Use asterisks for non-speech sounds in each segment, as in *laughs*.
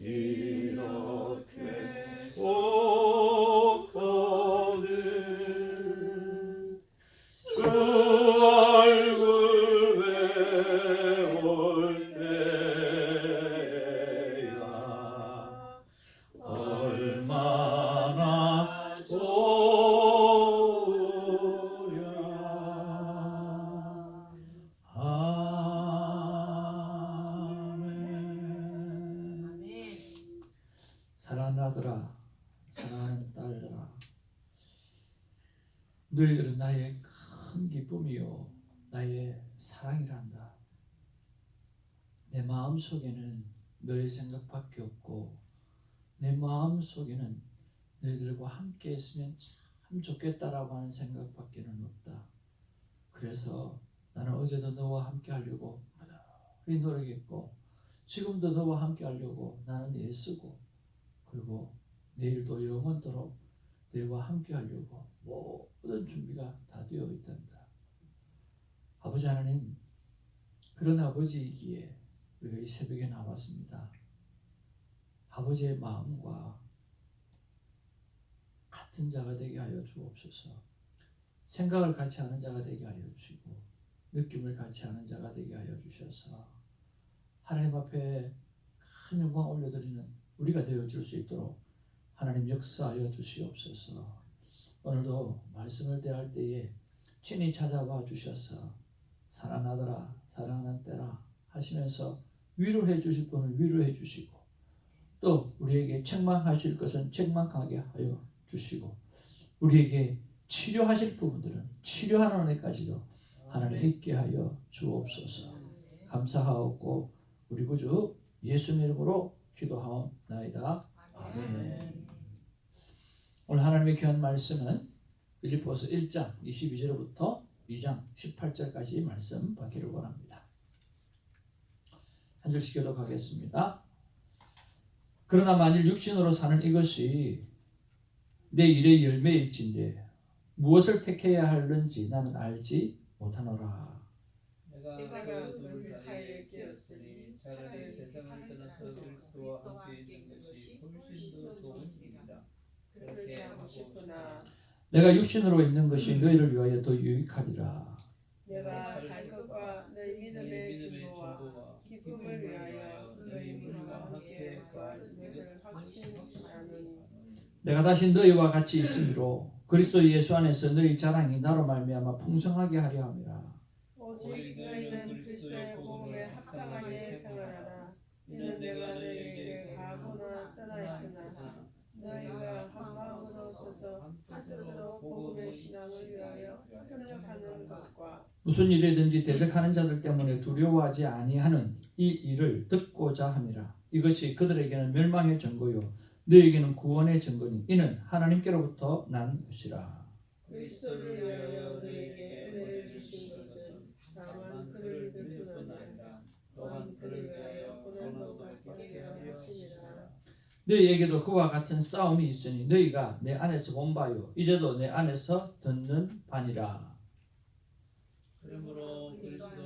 이 참 좋겠다라고 하는 생각밖에는 없다. 그래서 나는 어제도 너와 함께 하려고 무더히 노력했고 지금도 너와 함께 하려고 나는 애쓰고 그리고 내일도 영원토록 너희와 함께 하려고 모든 준비가 다 되어 있단다. 아버지 하나님 그런 아버지이기에 우리가 이 새벽에 나왔습니다. 아버지의 마음과 같은 자가 되게 하여 주옵소서. 생각을 같이 하는 자가 되게 하여 주시고 느낌을 같이 하는 자가 되게 하여 주셔서 하나님 앞에 큰 영광 올려드리는 우리가 되어질 수 있도록 하나님 역사하여 주시옵소서. 오늘도 말씀을 대할 때에 친히 찾아와 주셔서 사랑하더라 사랑하는 때라 하시면서 위로해 주실 분을 위로해 주시고 또 우리에게 책망하실 것은 책망하게 하여 주시고 우리에게 치료하실 부분들은 치료하는 은혜까지도 하나님 있게 하여 주옵소서. 감사하옵고 우리 구주 예수 이름으로 기도하옵나이다. 아멘. 오늘 하나님의 귀한 말씀은 빌립보서 1장 22절부터 2장 18절까지 말씀 받기를 원합니다. 한 절씩 교독하겠습니다. 그러나 만일 육신으로 사는 이것이 내 일의 열매일진데 무엇을 택해야 하는지 나는 알지 못하노라. 내가 내가 그 사이에 끼었으니 차라리 세상을 떠나서 그리스도와 함께 있는 것이 훨씬 더 좋은 일이다. 그렇게 하고 싶으나 내가 육신으로 있는 것이 너희를 위하여 더 유익하리라. 내가 살 것과 너희 믿음의 진보와 기쁨을 위하여 너희 무리와 함께 구할 것을 확신하노니 내가 다시 너희와 같이 있으므로 그리스도 예수 안에서 너희 자랑이 나로 말미암아 풍성하게 하려 함이라. 오직 너희는 그리스도의 복음에 합당하게 생활하라 이는 내가 너희에게 가거나 떠나 있으나 너희가 한 마음으로 서서 한 뜻으로 복음의 신앙을 위하여 협력하는 것과 무슨 일이든지 대적하는 자들 때문에 두려워하지 아니하는 이 일을 듣고자 함이라. 이것이 그들에게는 멸망의 증거요 너에게는 구원의 증거니 이는 하나님께로부터 난 것이라. 그리스도를 위하여 너희에게 은혜를 주신 것은 다만 그를 뵙뿐 아니라 또한 그를 위하여 고난도 받게 하려 하시니라 너희에게도 그와 같은 싸움이 있으니 너희가 내 안에서 본 바요 이제도 내 안에서 듣는 바니라. 그러므로 그리스도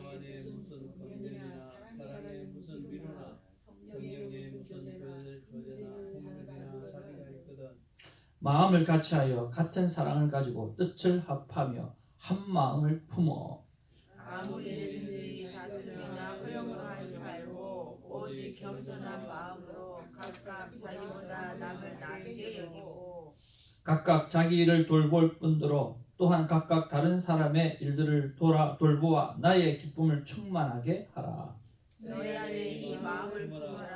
마음을 같이하여 같은 사랑을 가지고 뜻을 합하며 한 마음을 품어. 아무 일든지 다투거나 흐름으로 하지 말고 오직 겸손한 마음으로 각각 자기보다 남을 나게 여기고. 각각 자기 일을 돌볼 뿐더러 또한 각각 다른 사람의 일들을 돌아 돌보아 나의 기쁨을 충만하게 하라. 너희 안에 이 마음을 품어라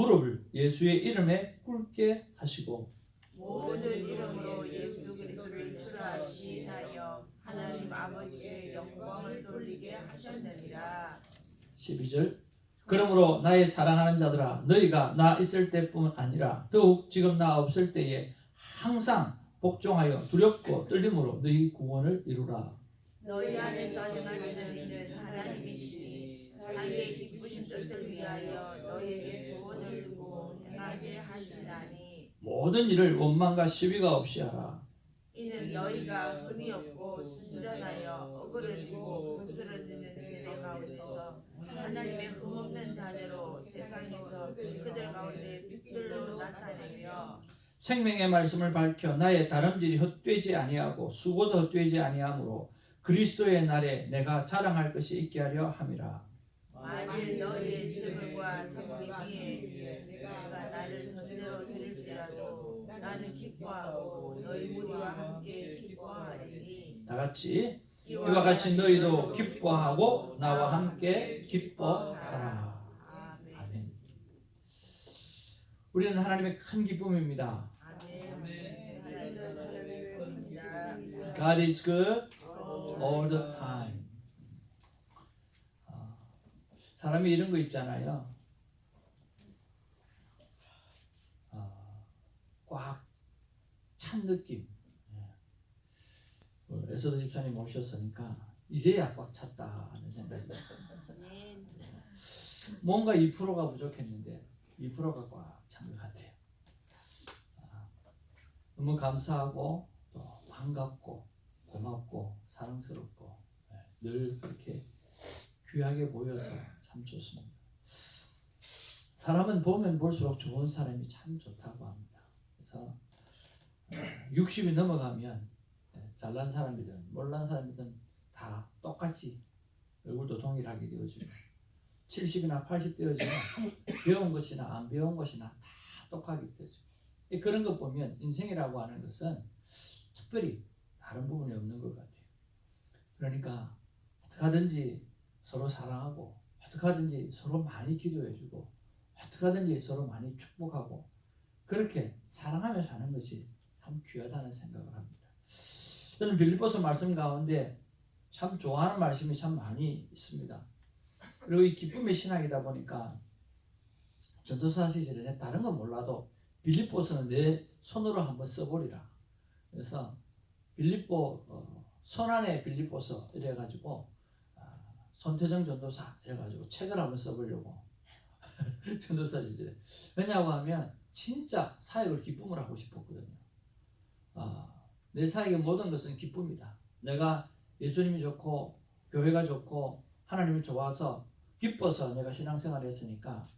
무릎을 예수의 이름에 꿇게 하시고 모든 이름으로 예수 그리스도를 출하시하여 하나님 아버지께 영광을 돌리게 하셨느니라 12절 그러므로 나의 사랑하는 자들아 너희가 나 있을 때뿐 아니라 더욱 지금 나 없을 때에 항상 복종하여 두렵고 떨림으로 너희 구원을 이루라. 너희 안에서 행하시는 이는 하나님이시니 자기의 기쁘신 뜻을 위하여 너희에게 소 행하게 하시나니 모든 일을 원망과 시비가 없이 하라. 이는 너희가 흠이 없고 순전하여 어그러지고 거스러지는 세대 가운데서 하나님의 흠없는 자녀로 세상에서 그들 가운데 빛들로 나타내며 생명의 말씀을 밝혀 나의 다름질이 헛되지 아니하고 수고도 헛되지 아니하므로 그리스도의 날에 내가 자랑할 것이 있게 하려 함이라. 만일 너희의 질문과 성비에 내가 나를 전제로 드릴지라도 나는 기뻐하고 너희 무리와 함께 기뻐하리니 다 같이 이와 같이 너희도 기뻐하고 나와 함께 기뻐하라. 아멘. 우리는 하나님의 큰 기쁨입니다. God is good all the time. 아, 사람이 이런 거 있잖아요. 아, 꽉 찬 느낌. 예. 어, 에서도 집사님 오셨으니까 이제야 꽉 찼다 하는 생각이 들어요. 뭔가 2%가 부족했는데 2%가 꽉 찬 것 같아요. 아, 너무 감사하고 또 반갑고 고맙고 사랑스럽고 예, 늘 그렇게 귀하게 보여서 참 좋습니다. 사람은 보면 볼수록 좋은 사람이 참 좋다고 합니다. 그래서 60이 넘어가면 예, 잘난 사람이든 못난 사람이든 다 똑같이 얼굴도 동일하게 되어지고 70이나 80 되어지면 배운 것이나 안 배운 것이나 다 똑같게 되죠. 예, 그런 것 보면 인생이라고 하는 것은 특별히 다른 부분이 없는 것 같아요. 그러니까 어떻게 하든지 서로 사랑하고 어떻게 하든지 서로 많이 기도해주고 어떻게 하든지 서로 많이 축복하고 그렇게 사랑하며 사는 것이 참 귀하다는 생각을 합니다. 저는 빌립보서 말씀 가운데 참 좋아하는 말씀이 참 많이 있습니다. 그리고 이 기쁨의 신학이다 보니까 전도사 시절에 다른 건 몰라도 빌립보서는 내 손으로 한번 써보리라. 그래서 빌립보 어, 손안에 빌립보서 이래가지고 아, 손태정 전도사 이래가지고 책을 한번 써보려고 *laughs* 전도사 시절에 왜냐고 하면 진짜 사역을 기쁨을 하고 싶었거든요. 아, 내 사역의 모든 것은 기쁨이다. 내가 예수님이 좋고 교회가 좋고 하나님이 좋아서 기뻐서 내가 신앙생활을 했으니까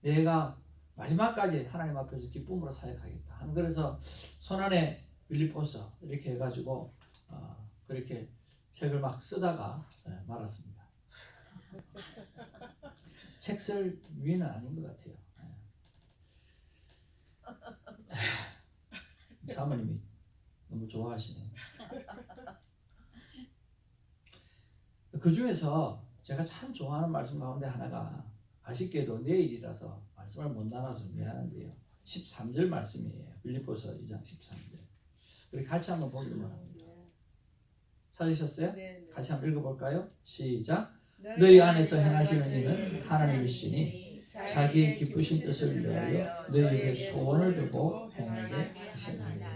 내가 마지막까지 하나님 앞에서 기쁨으로 사역하겠다. 한 그래서 손안에 빌립보서 이렇게 해가지고 어, 그렇게 책을 막 쓰다가 네, 말았습니다. *laughs* 책 쓸 위는 아닌 것 같아요. *laughs* 네. 사모님이 너무 좋아하시네. *laughs* 그 중에서 제가 참 좋아하는 말씀 가운데 하나가 아쉽게도 내일이라서 말씀을 못 나눠서 미안한데요. 13절 말씀이에요. 빌립보서 2장 13절. 우리 같이 한번 보기를 바랍니다. 찾으셨어요? 네, 같이 한번 읽어볼까요? 시작. 네. 너희 안에서 행하시는 일은 하나님이시니 자기의 기쁘신 뜻을 위하여 너희에게 소원을 두고 행하게 하시나니.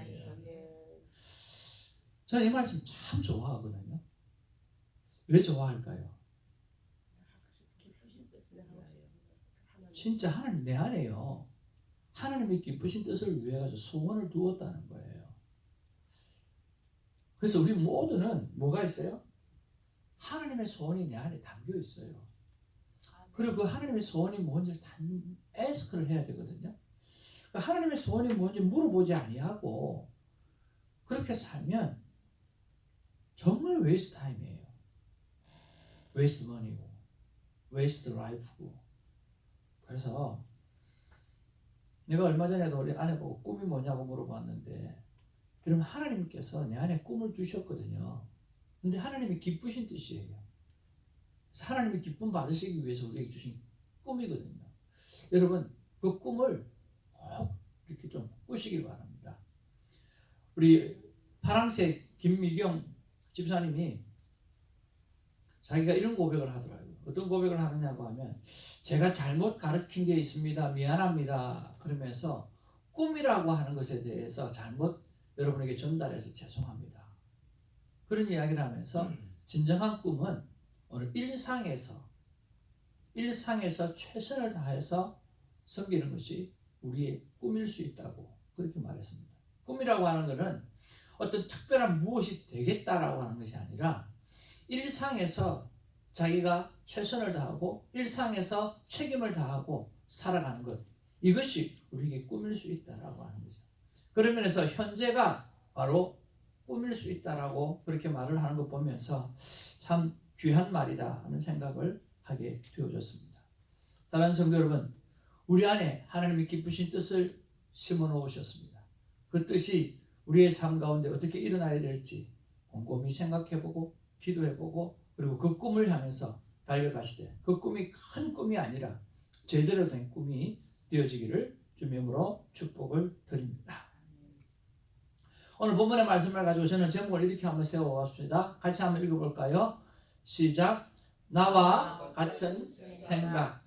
저는 이 말씀 참 좋아하거든요. 왜 좋아할까요? 진짜 하나님 내 안에요. 하나님의 기쁘신 뜻을 위해 가지고 소원을 두었다는 거예요. 그래서 우리 모두는 뭐가 있어요? 하나님의 소원이 내 안에 담겨 있어요. 그리고 그 하나님의 소원이 뭔지를 단 에스크를 해야 되거든요. 그 하나님의 소원이 뭔지 물어보지 아니하고 그렇게 살면 정말 웨이스트 타임이에요. 웨이스트 머니고 웨이스트 라이프고 그래서 내가 얼마 전에도 우리 아내 보고 꿈이 뭐냐고 물어봤는데 그럼 하나님께서 내 안에 꿈을 주셨거든요. 근데 하나님이 기쁘신 뜻이에요. 하나님이 기쁨 받으시기 위해서 우리에게 주신 꿈이거든요. 여러분 그 꿈을 꼭 이렇게 좀 꾸시길 바랍니다. 우리 파랑색 김미경 집사님이 자기가 이런 고백을 하더라고요. 어떤 고백을 하느냐고 하면 제가 잘못 가르친 게 있습니다. 미안합니다. 그러면서 꿈이라고 하는 것에 대해서 잘못 여러분에게 전달해서 죄송합니다. 그런 이야기를 하면서 진정한 꿈은 오늘 일상에서 일상에서 최선을 다해서 섬기는 것이 우리의 꿈일 수 있다고 그렇게 말했습니다. 꿈이라고 하는 것은 어떤 특별한 무엇이 되겠다라고 하는 것이 아니라 일상에서 자기가 최선을 다하고 일상에서 책임을 다하고 살아가는 것 이것이 우리에게 꿈일 수 있다라고 하는 거죠. 그런 면에서 현재가 바로 꿈일 수 있다라고 그렇게 말을 하는 것 보면서 참 귀한 말이다 하는 생각을 하게 되어졌습니다. 사랑하는 성도 여러분, 우리 안에 하나님의 기쁘신 뜻을 심어 놓으셨습니다. 그 뜻이 우리의 삶 가운데 어떻게 일어나야 될지 곰곰이 생각해보고 기도해보고 그리고 그 꿈을 향해서 달려가시되 그 꿈이 큰 꿈이 아니라 제대로 된 꿈이 되어지기를 주님으로 축복을 드립니다. 오늘 본문의 말씀을 가지고 저는 제목을 이렇게 한번 세워봤습니다. 같이 한번 읽어볼까요? 시작. 나와 같은 생각,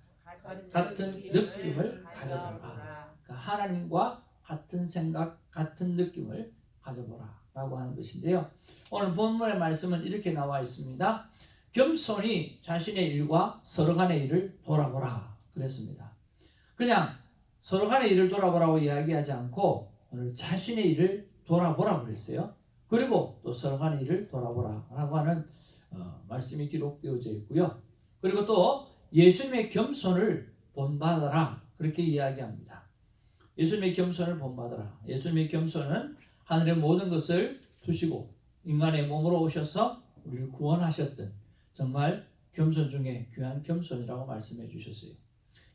같은 느낌을 가져보라. 그러니까 하나님과 같은 생각, 같은 느낌을 가져보라. 라고 하는 것인데요. 오늘 본문의 말씀은 이렇게 나와 있습니다. 겸손히 자신의 일과 서로 간의 일을 돌아보라. 그랬습니다. 그냥 서로 간의 일을 돌아보라고 이야기하지 않고 오늘 자신의 일을 돌아보라 그랬어요. 그리고 또 서로 간의 일을 돌아보라라고 하는 어, 말씀이 기록되어져 있고요. 그리고 또 예수님의 겸손을 본받아라 그렇게 이야기합니다. 예수님의 겸손을 본받아라. 예수님의 겸손은 하늘의 모든 것을 두시고 인간의 몸으로 오셔서 우리를 구원하셨던 정말 겸손 중에 귀한 겸손이라고 말씀해 주셨어요.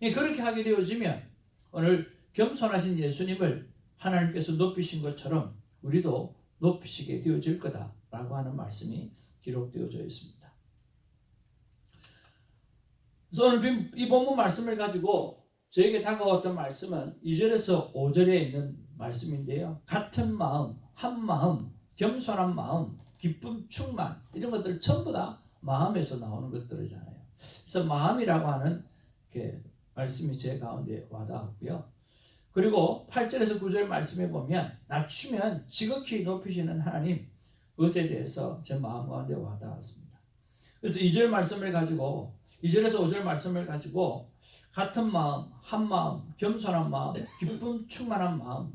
예, 그렇게 하게 되어지면 오늘 겸손하신 예수님을 하나님께서 높이신 것처럼 우리도 높이시게 되어질 거다라고 하는 말씀이 기록되어져 있습니다. 그래서 오늘 이 본문 말씀을 가지고 저에게 다가왔던 말씀은 2절에서 5절에 있는 말씀인데요. 같은 마음, 한 마음, 겸손한 마음, 기쁨 충만 이런 것들 전부 다 마음에서 나오는 것들이잖아요. 그래서 마음이라고 하는 그 말씀이 제 가운데 와닿았고요. 그리고 8절에서 9절 말씀해 보면 낮추면 지극히 높이시는 하나님 그것에 대해서 제 마음 가운데 와닿았습니다. 그래서 2절 말씀을 가지고 2절에서 5절 말씀을 가지고 같은 마음, 한 마음, 겸손한 마음, 기쁨 충만한 마음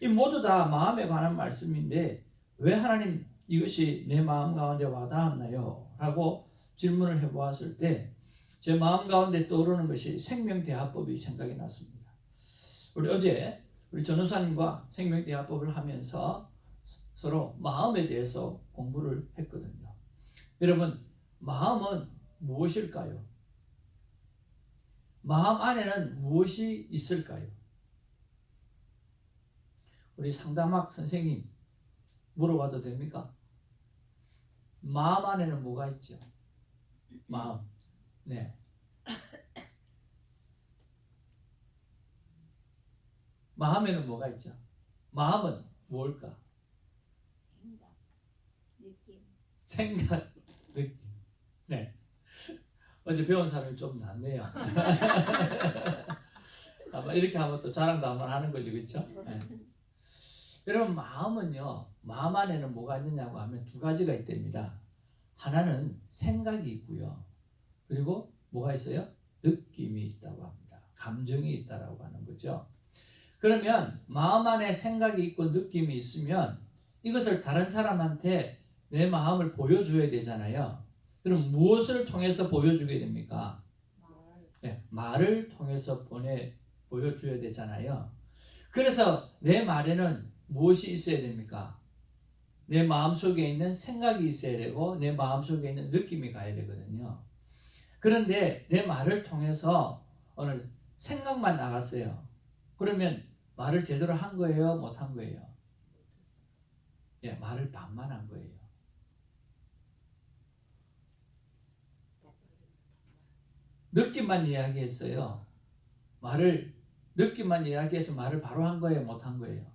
이 모두 다 마음에 관한 말씀인데 왜 하나님 이것이 내 마음 가운데 와닿았나요? 라고 질문을 해보았을 때 제 마음 가운데 떠오르는 것이 생명대화법이 생각이 났습니다. 우리 어제 우리 전우사님과 생명대화법을 하면서 서로 마음에 대해서 공부를 했거든요. 여러분, 마음은 무엇일까요? 마음 안에는 무엇이 있을까요? 우리 상담학 선생님 물어봐도 됩니까? 마음 안에는 뭐가 있죠? 마음. 네. 마음에는 뭐가 있죠? 마음은 뭘까? 생각, 느낌. 생각, 느낌. 네. 어제 배운 사람이 좀 낫네요. *laughs* 아마 이렇게 하면 또 자랑도 한번 하는 거죠, 그렇죠? 네. 여러분 마음은요, 마음 안에는 뭐가 있느냐고 하면 두 가지가 있답니다. 하나는 생각이 있고요. 그리고 뭐가 있어요? 느낌이 있다고 합니다. 감정이 있다라고 하는 거죠. 그러면 마음 안에 생각이 있고 느낌이 있으면 이것을 다른 사람한테 내 마음을 보여줘야 되잖아요. 그럼 무엇을 통해서 보여주게 됩니까? 네, 말을 통해서 보내 보여줘야 되잖아요. 그래서 내 말에는 무엇이 있어야 됩니까? 내 마음 속에 있는 생각이 있어야 되고 내 마음 속에 있는 느낌이 가야 되거든요. 그런데 내 말을 통해서 오늘 생각만 나갔어요. 그러면 말을 제대로 한 거예요? 못 한 거예요? 예, 말을 반만 한 거예요. 느낌만 이야기했어요. 말을 느낌만 이야기해서 말을 바로 한 거예요, 못 한 거예요?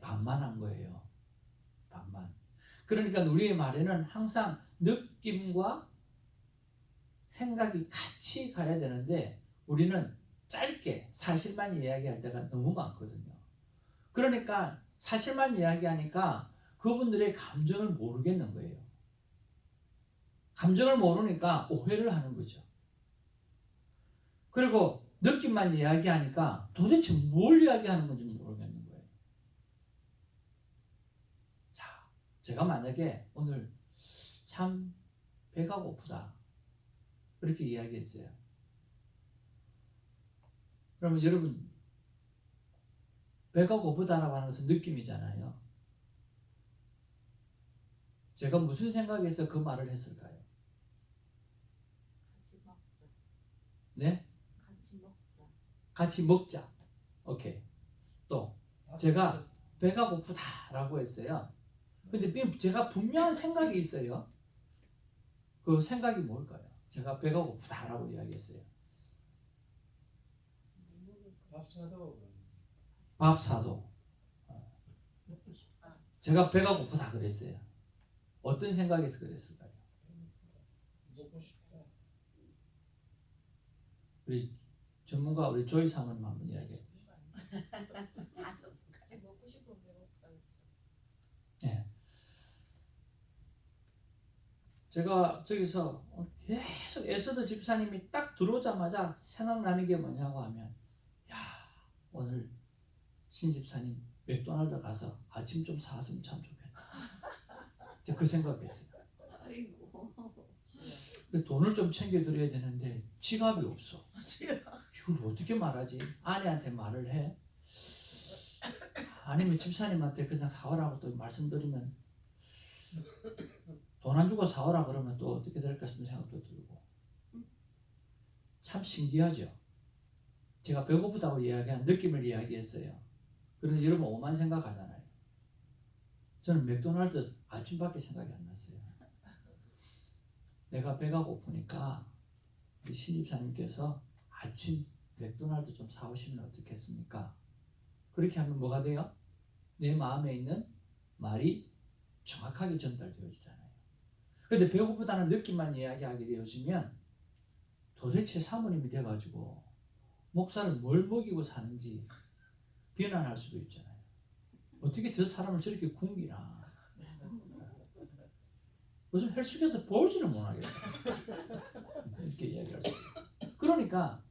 반만 한 거예요. 반만. 그러니까 우리의 말에는 항상 느낌과 생각이 같이 가야 되는데 우리는 짧게 사실만 이야기할 때가 너무 많거든요. 그러니까 사실만 이야기하니까 그분들의 감정을 모르겠는 거예요. 감정을 모르니까 오해를 하는 거죠. 그리고 느낌만 이야기하니까 도대체 뭘 이야기하는 건지 모르겠는 거예요. 자, 제가 만약에 오늘 참 배가 고프다. 그렇게 이야기했어요. 그러면 여러분, 배가 고프다라고 하는 것은 느낌이잖아요. 제가 무슨 생각에서 그 말을 했을까요? 같이 먹자. 네? 같이 먹자. 같이 먹자. 오케이. 또 제가 배가 고프다라고 했어요. 근데 비- 제가 분명한 생각이 있어요. 그 생각이 뭘까요? 제가 배가 고프다라고 이야기했어요. 밥 사도 밥 사도. 제가 배가 고프다 그랬어요. 어떤 생각에서 그랬을까요? 먹고 싶다. 우리 전문가 우리 조이 사모님 한번 이야기해. 먹고 싶으면 배고프다 그랬어. 제가 저기서 계속 에스더 집사님이 딱 들어오자마자 생각나는 게 뭐냐고 하면 야 오늘 신 집사님 맥도날드 가서 아침 좀 사왔으면 참 좋겠다. 제가 그 생각했어요. 돈을 좀 챙겨드려야 되는데 지갑이 없어. 이걸 어떻게 말하지? 아내한테 말을 해? 아니면 집사님한테 그냥 사오라고 또 말씀드리면 돈 안 주고 사오라 그러면 또 어떻게 될까 싶은 생각도 들고 참 신기하죠. 제가 배고프다고 이야기한 느낌을 이야기했어요. 그런데 여러분 오만 생각하잖아요. 저는 맥도날드 아침밖에 생각이 안 났어요. 내가 배가 고프니까 우리 신입사님께서 아침 맥도날드 좀 사오시면 어떻겠습니까? 그렇게 하면 뭐가 돼요? 내 마음에 있는 말이 정확하게 전달되어지잖아요. 그런데 배고프다는 느낌만 이야기하게 되어지면 도대체 사모님이 돼가지고 목사를 뭘 먹이고 사는지 비난할 수도 있잖아요. 어떻게 저 사람을 저렇게 굶기나. 무슨 헬스에서 볼지를 못하겠다. 이렇게 이야기할 수 있어요. 그러니까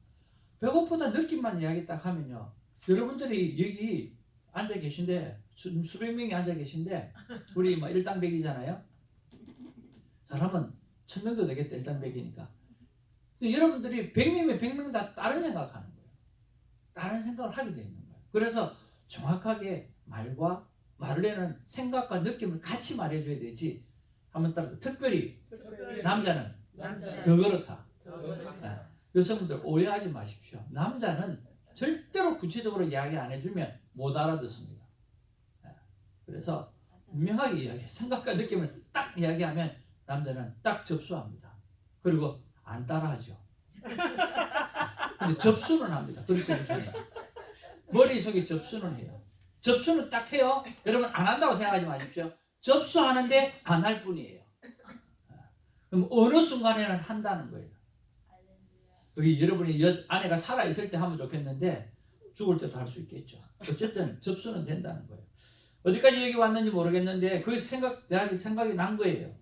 배고프다 느낌만 이야기 딱 하면요. 여러분들이 여기 앉아 계신데 수, 수백 명이 앉아 계신데 우리 뭐 일당백이잖아요. 잘하면 천 명도 되겠다 일당백이니까. 여러분들이 백 명이면 백명다 다른 생각하는 거예요. 다른 생각을 하게 돼 있는 거예요. 그래서 정확하게 말과 말을 하는 생각과 느낌을 같이 말해줘야 되지. 한번 따라 특별히 특별히 남자는 남자. 더 그렇다. 더 그렇다. 여성분들 오해하지 마십시오. 남자는 절대로 구체적으로 이야기 안 해주면 못 알아듣습니다. 예. 그래서 분명하게 이야기, 생각과 느낌을 딱 이야기하면 남자는 딱 접수합니다. 그리고 안 따라하죠. *laughs* 근데 접수는 합니다. 그렇죠? 머릿속에 접수는 해요. 접수는 딱 해요. 여러분 안 한다고 생각하지 마십시오. 접수하는데 안 할 뿐이에요. 예. 그럼 어느 순간에는 한다는 거예요. 여기 여러분이 여, 아내가 살아 있을 때 하면 좋겠는데 죽을 때도 할 수 있겠죠. 어쨌든 *laughs* 접수는 된다는 거예요. 어디까지 여기 왔는지 모르겠는데 그 생각 대학이 생각이 난 거예요.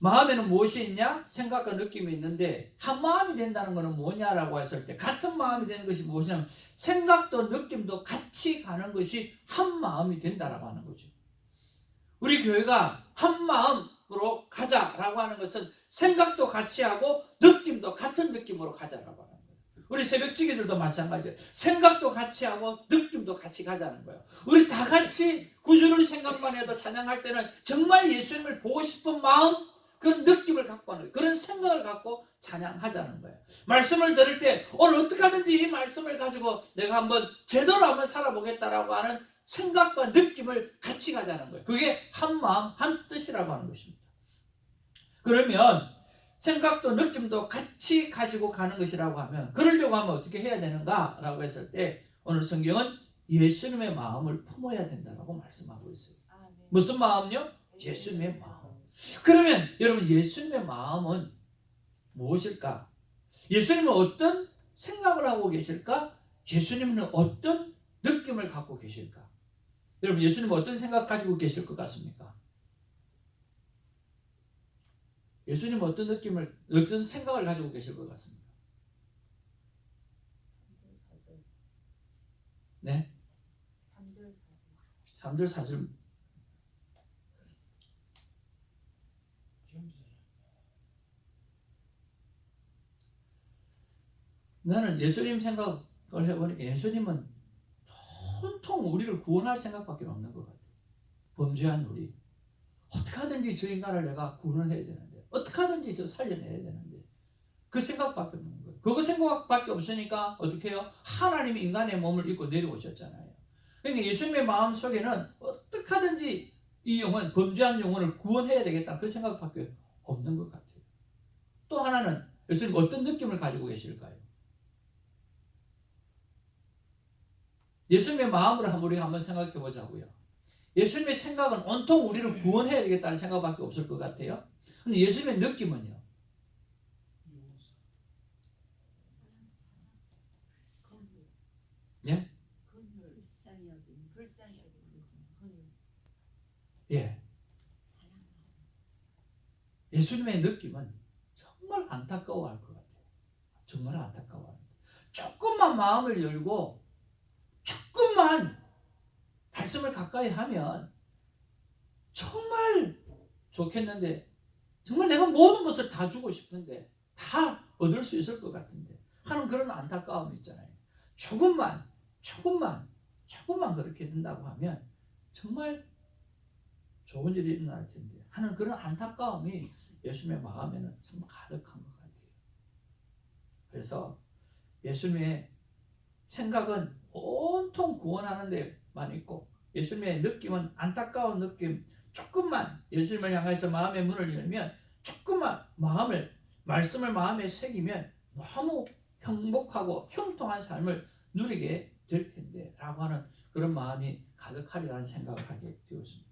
마음에는 무엇이 있냐? 생각과 느낌이 있는데 한 마음이 된다는 것은 뭐냐라고 했을 때 같은 마음이 되는 것이 무엇이냐면 생각도 느낌도 같이 가는 것이 한 마음이 된다라고 하는 거죠. 우리 교회가 한 마음으로 가자라고 하는 것은 생각도 같이 하고 느낌도 같은 느낌으로 가자라고 하는 거예요. 우리 새벽지기들도 마찬가지예요. 생각도 같이 하고 느낌도 같이 가자는 거예요. 우리 다 같이 구주를 생각만 해도 찬양할 때는 정말 예수님을 보고 싶은 마음 그런 느낌을 갖고 하는. 그런 생각을 갖고 찬양하자는 거예요. 말씀을 들을 때 오늘 어떻게 하든지 이 말씀을 가지고 내가 한번 제대로 한번 살아보겠다라고 하는 생각과 느낌을 같이 가자는 거예요. 그게 한 마음 한 뜻이라고 하는 것입니다. 그러면 생각도 느낌도 같이 가지고 가는 것이라고 하면 그러려고 하면 어떻게 해야 되는가라고 했을 때 오늘 성경은 예수님의 마음을 품어야 된다라고 말씀하고 있어요. 아멘. 무슨 마음요? 예수님의 마음. 그러면 여러분 예수님의 마음은 무엇일까? 예수님은 어떤 생각을 하고 계실까? 예수님은 어떤 느낌을 갖고 계실까? 여러분 예수님은 어떤 생각 가지고 계실 것 같습니까? 예수님은 어떤 느낌을 어떤 생각을 가지고 계실 것 같습니까? 네? 3절 4절 나는 예수님 생각을 해보니까 예수님은 온통 우리를 구원할 생각밖에 없는 것 같아요. 범죄한 우리. 어떻게 하든지 저 인간을 내가 구원을 해야 되는데, 어떻게 하든지 저 살려내야 되는데, 그 생각밖에 없는 거예요. 그거 생각밖에 없으니까 어떻게 해요? 하나님이 인간의 몸을 입고 내려오셨잖아요. 그러니까 예수님의 마음 속에는 어떻게 하든지 이 영혼, 범죄한 영혼을 구원해야 되겠다. 그 생각밖에 없는 것 같아요. 또 하나는 예수님 어떤 느낌을 가지고 계실까요? 예수님의 한번 우리 한번 생각해 보자고요. 예수님의 생각은 온통 우리를 구원해야 되겠다는 생각밖에 없을 것 같아요. 예수님의 느낌은요. 예? 예. 예수님의 느낌은 정말 안타까워할 것 같아요. 정말 안타까워합니다. 조금만 마음을 열고 조금만 말씀을 가까이 하면 정말 좋겠는데 정말 내가 모든 것을 다 주고 싶은데 다 얻을 수 있을 것 같은데 하는 그런 안타까움이 있잖아요. 조금만 조금만 조금만 그렇게 된다고 하면 정말 좋은 일이 일어날 텐데 하는 그런 안타까움이 예수님의 마음에는 정말 가득한 것 같아요. 그래서 예수님의 생각은 온통 구원하는 데만 있고 예수님의 느낌은 안타까운 느낌 조금만 예수님을 향해서 마음의 문을 열면 조금만 마음을 말씀을 마음에 새기면 너무 행복하고 형통한 삶을 누리게 될 텐데 라고 하는 그런 마음이 가득하리라는 생각을 하게 되었습니다.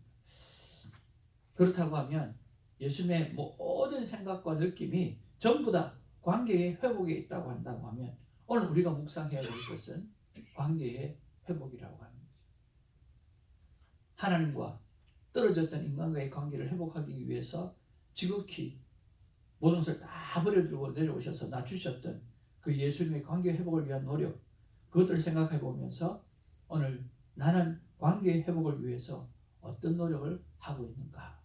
그렇다고 하면 예수님의 모든 생각과 느낌이 전부 다 관계의 회복에 있다고 한다고 하면 오늘 우리가 묵상해야 될 것은 관계의 회복이라고 하는 거죠. 하나님과 떨어졌던 인간과의 관계를 회복하기 위해서 지극히 모든 것을 다 버려두고 내려오셔서 낮추셨던 그 예수님의 관계 회복을 위한 노력 그것들을 생각해 보면서 오늘 나는 관계 회복을 위해서 어떤 노력을 하고 있는가?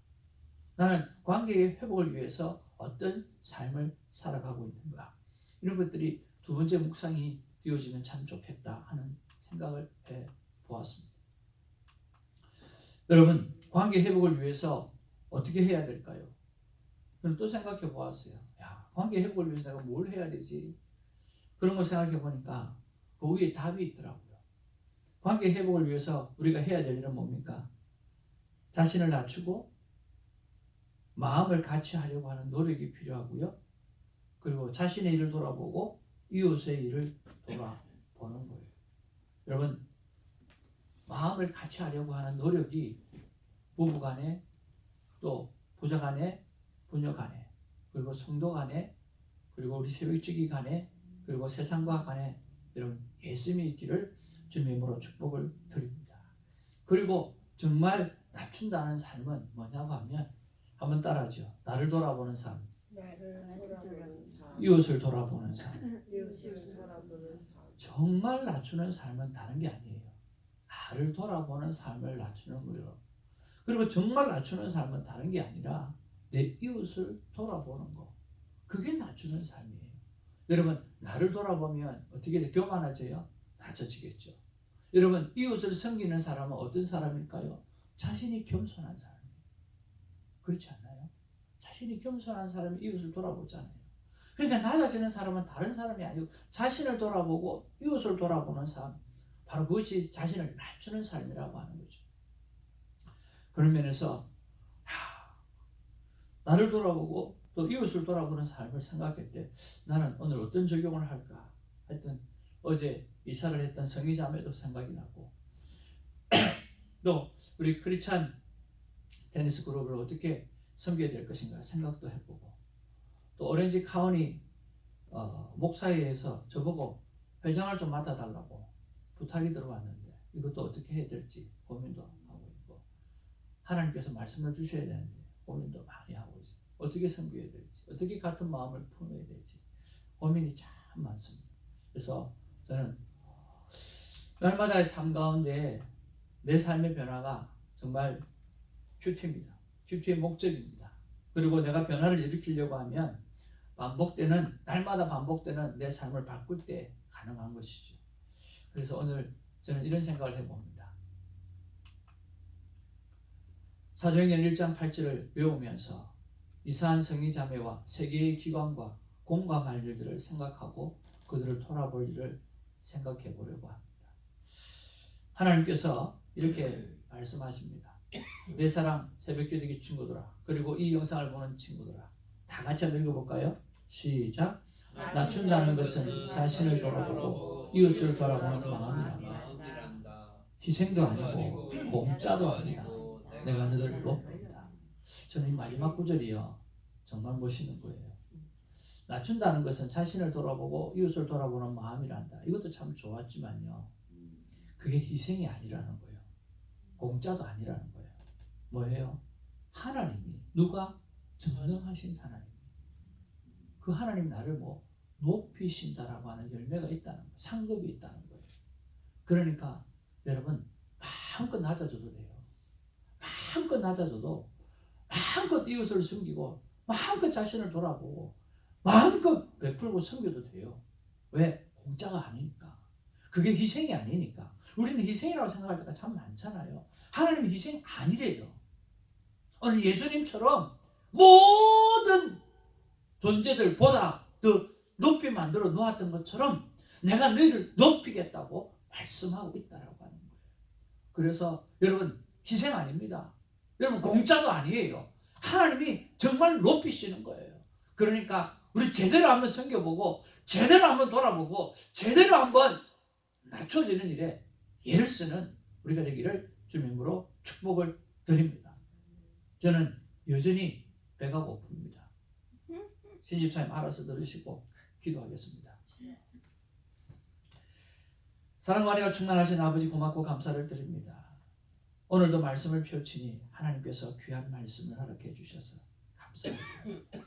나는 관계의 회복을 위해서 어떤 삶을 살아가고 있는가? 이런 것들이 두 번째 묵상이 되어지면 참 좋겠다 하는 생각을 해 보았습니다. 여러분, 관계 회복을 위해서 어떻게 해야 될까요? 저는 또 생각해 보았어요. 야, 관계 회복을 위해서 내가 뭘 해야 되지? 그런 걸 생각해 보니까 그 위에 답이 있더라고요. 관계 회복을 위해서 우리가 해야 될 일은 뭡니까? 자신을 낮추고 마음을 같이 하려고 하는 노력이 필요하고요. 그리고 자신의 일을 돌아보고 이웃의 일을 돌아보는 거예요. 여러분, 마음을 같이 하려고 하는 노력이 부부 간에 또 부자 간에 부녀 간에 그리고 성도 간에 그리고 우리 새벽지기 간에 그리고 세상과 간에 여러분 예수님이 있기를 주님의 이름으로 축복을 드립니다. 그리고 정말 낮춘다는 삶은 뭐냐고 하면 한번 따라하죠. 나를 돌아보는 삶, 이웃을 돌아보는 삶. *laughs* 이웃을 돌아보는 삶. 정말 낮추는 삶은 다른 게 아니에요. 나를 돌아보는 삶을 낮추는 거예요. 그리고 정말 낮추는 삶은 다른 게 아니라 내 이웃을 돌아보는 거. 그게 낮추는 삶이에요. 여러분, 나를 돌아보면 어떻게 돼? 교만해져요? 낮아지겠죠. 여러분, 이웃을 섬기는 사람은 어떤 사람일까요? 자신이 겸손한 사람이에요. 그렇지 않나요? 자신이 겸손한 사람이 이웃을 돌아보잖아요. 그러니까 낮아지는 사람은 다른 사람이 아니고 자신을 돌아보고 이웃을 돌아보는 삶. 바로 그것이 자신을 낮추는 삶이라고 하는 거죠. 그런 면에서 하, 나를 돌아보고 또 이웃을 돌아보는 삶을 생각할 때 나는 오늘 어떤 적용을 할까? 하여튼 어제 이사를 했던 성의자매도 생각이 나고 *clears throat* 또 우리 크리찬 테니스 그룹을 어떻게 섬겨야 될 것인가 생각도 해보고 또 오렌지 카운티 어, 목사회에서 저보고 회장을 좀 맡아달라고 부탁이 들어왔는데 이것도 어떻게 해야 될지 고민도 하나님께서 말씀을 주셔야 되는데 고민도 많이 하고 있어요. 어떻게 섬겨야 될지 어떻게 같은 마음을 품어야 될지 고민이 참 많습니다. 그래서 저는 날마다의 삶 가운데 내 삶의 변화가 정말 큐티입니다. 큐티의 목적입니다. 그리고 내가 변화를 일으키려고 하면 반복되는 날마다 반복되는 내 삶을 바꿀 때 가능한 것이죠. 그래서 오늘 저는 이런 생각을 해봅니다. 사도행전 1장 8절을 외우면서 이사한 성의 자매와 세계의 기관과 공감할 일들을 생각하고 그들을 돌아볼 일을 생각해 보려고 합니다. 하나님께서 이렇게 말씀하십니다. 내 사랑 새벽기도기 친구들아 그리고 이 영상을 보는 친구들아 다 같이 한번 읽어볼까요? 시작 낮춘다는 것은 자신을 돌아보고 이웃을 돌아보는 마음이란다. 희생도 아니고 공짜도 아니다. 내가 너를 높인다. 저는 이 마지막 구절이요 정말 멋있는 거예요. 낮춘다는 것은 자신을 돌아보고 이웃을 돌아보는 마음이란다. 이것도 참 좋았지만요. 그게 희생이 아니라는 거예요. 공짜도 아니라는 거예요. 뭐예요? 하나님이 누가 전능하신 하나님. 그 하나님 나를 뭐 높이신다라고 하는 열매가 있다는 거, 상급이 있다는 거예요. 그러니까 여러분 마음껏 낮아져도 돼요. 마음껏 낮아져도 마음껏 이웃을 섬기고 마음껏 자신을 돌아보고 마음껏 베풀고 섬겨도 돼요. 왜? 공짜가 아니니까. 그게 희생이 아니니까. 우리는 희생이라고 생각할 때가 참 많잖아요. 하나님은 희생 아니래요. 오늘 예수님처럼 모든 존재들보다 더 높이 만들어 놓았던 것처럼 내가 너희를 높이겠다고 말씀하고 있다라고 하는 거예요. 그래서 여러분 희생 아닙니다. 여러분 공짜도 아니에요. 하나님이 정말 높이시는 거예요. 그러니까 우리 제대로 한번 섬겨보고 제대로 한번 돌아보고 제대로 한번 낮춰지는 일에 예를 쓰는 우리가 되기를 주님으로 축복을 드립니다. 저는 여전히 배가 고픕니다. 신집사님 알아서 들으시고 기도하겠습니다. 사랑과 은혜가 충만하신 아버지 고맙고 감사를 드립니다. 오늘도 말씀을 펼치니 하나님께서 귀한 말씀을 허락해 주셔서 감사합니다.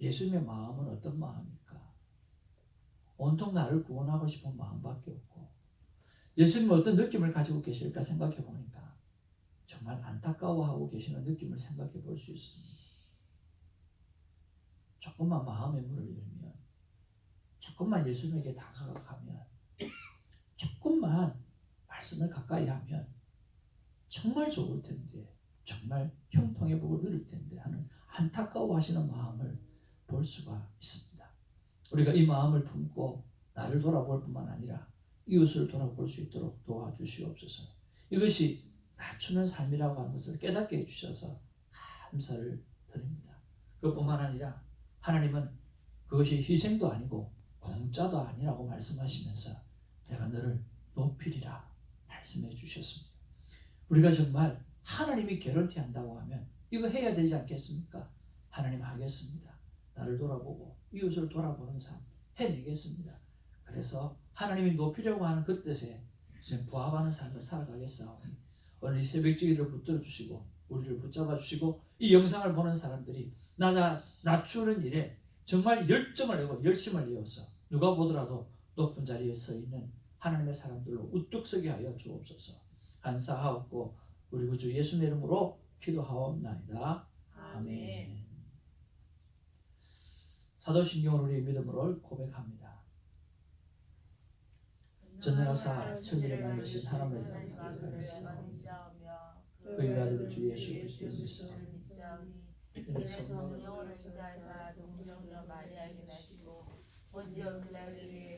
예수님의 마음은 어떤 마음입니까? 온통 나를 구원하고 싶은 마음밖에 없고 예수님은 어떤 느낌을 가지고 계실까 생각해 보니까 정말 안타까워하고 계시는 느낌을 생각해 볼 수 있습니다. 조금만 마음의 문을 열면 조금만 예수님에게 다가가면 조금만 말씀을 가까이 하면 정말 좋을 텐데 정말 형통의 복을 누릴 텐데 하는 안타까워하시는 마음을 볼 수가 있습니다. 우리가 이 마음을 품고 나를 돌아볼 뿐만 아니라 이웃을 돌아볼 수 있도록 도와주시옵소서. 이것이 낮추는 삶이라고 하는 것을 깨닫게 해주셔서 감사를 드립니다. 그것뿐만 아니라 하나님은 그것이 희생도 아니고 공짜도 아니라고 말씀하시면서 내가 너를 높이리라 말씀해 주셨습니다. 우리가 정말 하나님이 개런티 한다고 하면 이거 해야 되지 않겠습니까? 하나님 하겠습니다. 나를 돌아보고 이웃을 돌아보는 삶 해내겠습니다. 그래서 하나님이 높이려고 하는 그 뜻에 지금 부합하는 삶을 살아가겠사오니 오늘 이 새벽 지기를 붙들어 주시고 우리를 붙잡아 주시고 이 영상을 보는 사람들이 나 낮추는 일에 정말 열정을 내고 열심을 내어서 누가 보더라도 높은 자리에 서 있는 하나님의 사람들로 우뚝 서게 하여 주옵소서. 감사하옵고 우리 구주 예수의 이름으로 기도하옵나이다. 아멘. 사도신경은 우리의 믿음으로 고백합니다. 전능하사 천지를 만드신 이름으로 그의 아들 주 예수 그리스도를 믿사오니 성령으로 성령을 주자사 동정녀 마리아에게 나시고 본디오 빌라를 위해